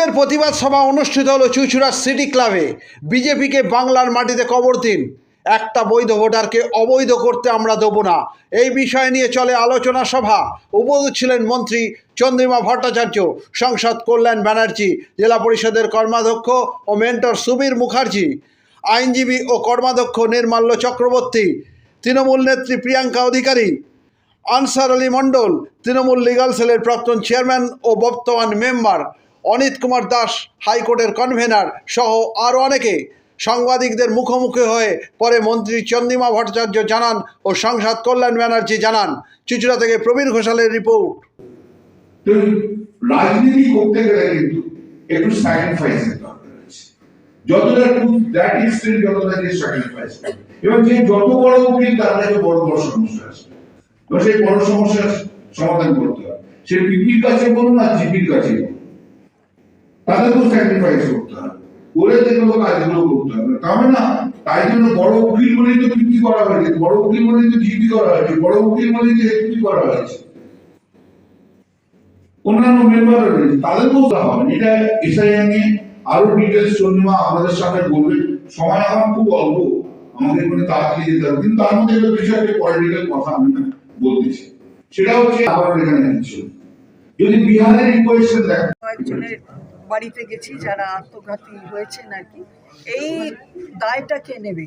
বিরোধীদের প্রতিবাদ সভা অনুষ্ঠিত হলো চুচুড়া সিটি ক্লাবে। বিজেপিকে বাংলার মাটিতে কবর দিন। একটা বৈধ ভোটারকে অবৈধ করতে আমরা দেবো না। এই বিষয় নিয়ে চলে আলোচনা সভা। উপস্থিত ছিলেন মন্ত্রী চন্দ্রিমা ভট্টাচার্য, সংসদ কল্যাণ ব্যানার্জি, জেলা পরিষদের কর্মাধ্যক্ষ ও মেন্টর সুবীর মুখার্জি, আইনজীবী ও কর্মাধ্যক্ষ নির্মাল্য চক্রবর্তী, তৃণমূল নেত্রী প্রিয়াঙ্কা অধিকারী, আনসার আলী মণ্ডল, তৃণমূল লিগাল সেলের প্রাক্তন চেয়ারম্যান ও বর্তমান মেম্বার অনিত কুমার দাস, হাইকোর্টের কনভেনার সহ আরও অনেকে সাংবাদিকদের মুখোমুখি হয়ে পরে মন্ত্রী চন্দ্রিমা ভট্টাচার্য জানান ও সংসদ কল্যাণ ব্যানার্জি জানান। চুচুড়া থেকে প্রবীর ঘোষালের রিপোর্ট। রাজনীতি করতে গেলে কিন্তু একটু যতটা যে স্যাক্রিফাইস এবং যে যত বড় তার কাছে বড় বড় সমস্যা আছে। সেই বড় সমস্যার সমাধান করতে সে পিপির কাছে বলুন জিপির কাছে বলুন। তাদেরকেও স্যাক্রিফাইস করতে হবে। করে যেগুলো কাজগুলো করতে হবে। তবে না, তাই জন্য বড় উকিল বলেই তো পিপি করা হয়েছে। বড় উকিল বলেই তো জিপি করা হয়েছে। বড় উকিল বলেই তো এসপি করা হয়েছে। অন্যান্য মেম্বার রয়েছে, তাদেরকেও দেওয়া হবে। এটা এসআইএ নিয়ে আরও ডিটেলস চন্দ্রিমা আমাদের সামনে বলবে। সময় আমার খুব অল্প, আমাদের এখানে তাড়াতাড়ি যেতে হবে। কিন্তু তার মধ্যে একটা বিষয় একটা পলিটিক্যাল কথা আমি বলতেছি। সেটা হচ্ছে আমার এখানে কিছু। যদি বিহারের ইকুয়েশন দেখ কয়েকজনের বাড়িতে গেছি, যারা আত্মঘাতী হয়েছে নাকি এই দায়টা কে নেবে?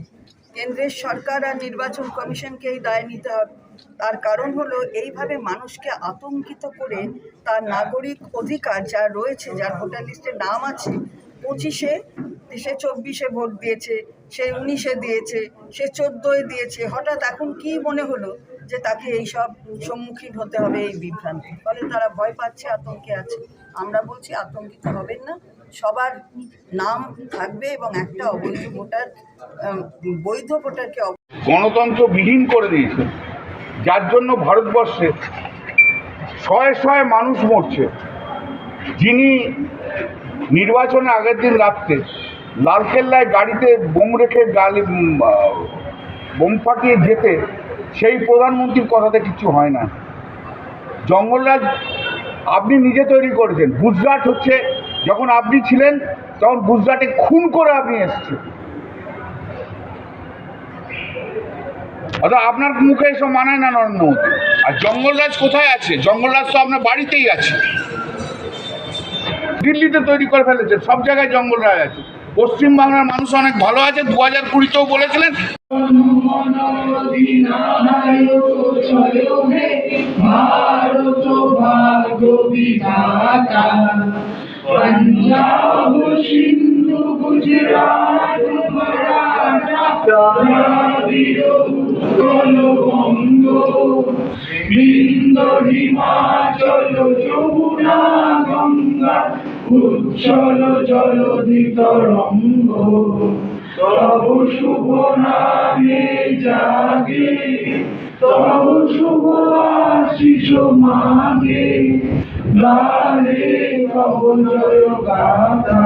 কেন্দ্রের সরকার আর নির্বাচন কমিশনকে এই দায় নিতে হবে। তার কারণ হলো, এইভাবে মানুষকে আতঙ্কিত করে তার নাগরিক অধিকার যা রয়েছে, যার ভোটার লিস্টে নাম আছে, পঁচিশে সে চব্বিশে ভোট দিয়েছে, সে উনিশে দিয়েছে, সে চোদ্দোয় দিয়েছে। হঠাৎ এখন কি মনে হলো যে তাকে এইসব সম্মুখীন হতে হবে এই বিভ্রান্তি? ফলে তারা ভয় পাচ্ছে, আতঙ্কে আছে। আমরা বলছি, আতঙ্কিত হবেন না। সবার নাম থাকবে এবং একটা অবৈধ ভোটার বৈধ ভোটারকে গণতন্ত্র বিহীন করে দিয়েছে। যার জন্য ভারতবর্ষে শয়ে শয়ে মানুষ মরছে। যিনি নির্বাচনের আগের দিন রাত্রে লালকেল্লায় গাড়িতে বোম রেখে গালি বোম ফাটিয়ে যেতে সেই প্রধানমন্ত্রীর কথাতে কিছু হয় না। জঙ্গলরাজ আপনি নিজে তৈরি করেছেন। গুজরাট হচ্ছে যখন আপনি ছিলেন, তখন গুজরাটে খুন করে আপনি এসেছেন। অর্থাৎ আপনার মুখে এসব মানায় না নরেন্দ্র মোদী। আর জঙ্গলরাজ কোথায় আছে? জঙ্গলরাজ তো আপনার বাড়িতেই আছে। দিল্লিতে তৈরি করে ফেলেছে সব জায়গায় জঙ্গলরাজ আছে। পশ্চিম বাংলার মানুষ অনেক ভালো আছে দু হাজার কুড়িতেও বলেছিলেন। হিমাচল যমুনা গঙ্গা উচ্ছল জলধি রঙ্গ শুভ নামে জাগে তব শুভ আশিস মাগে গানে তব জয় গাথা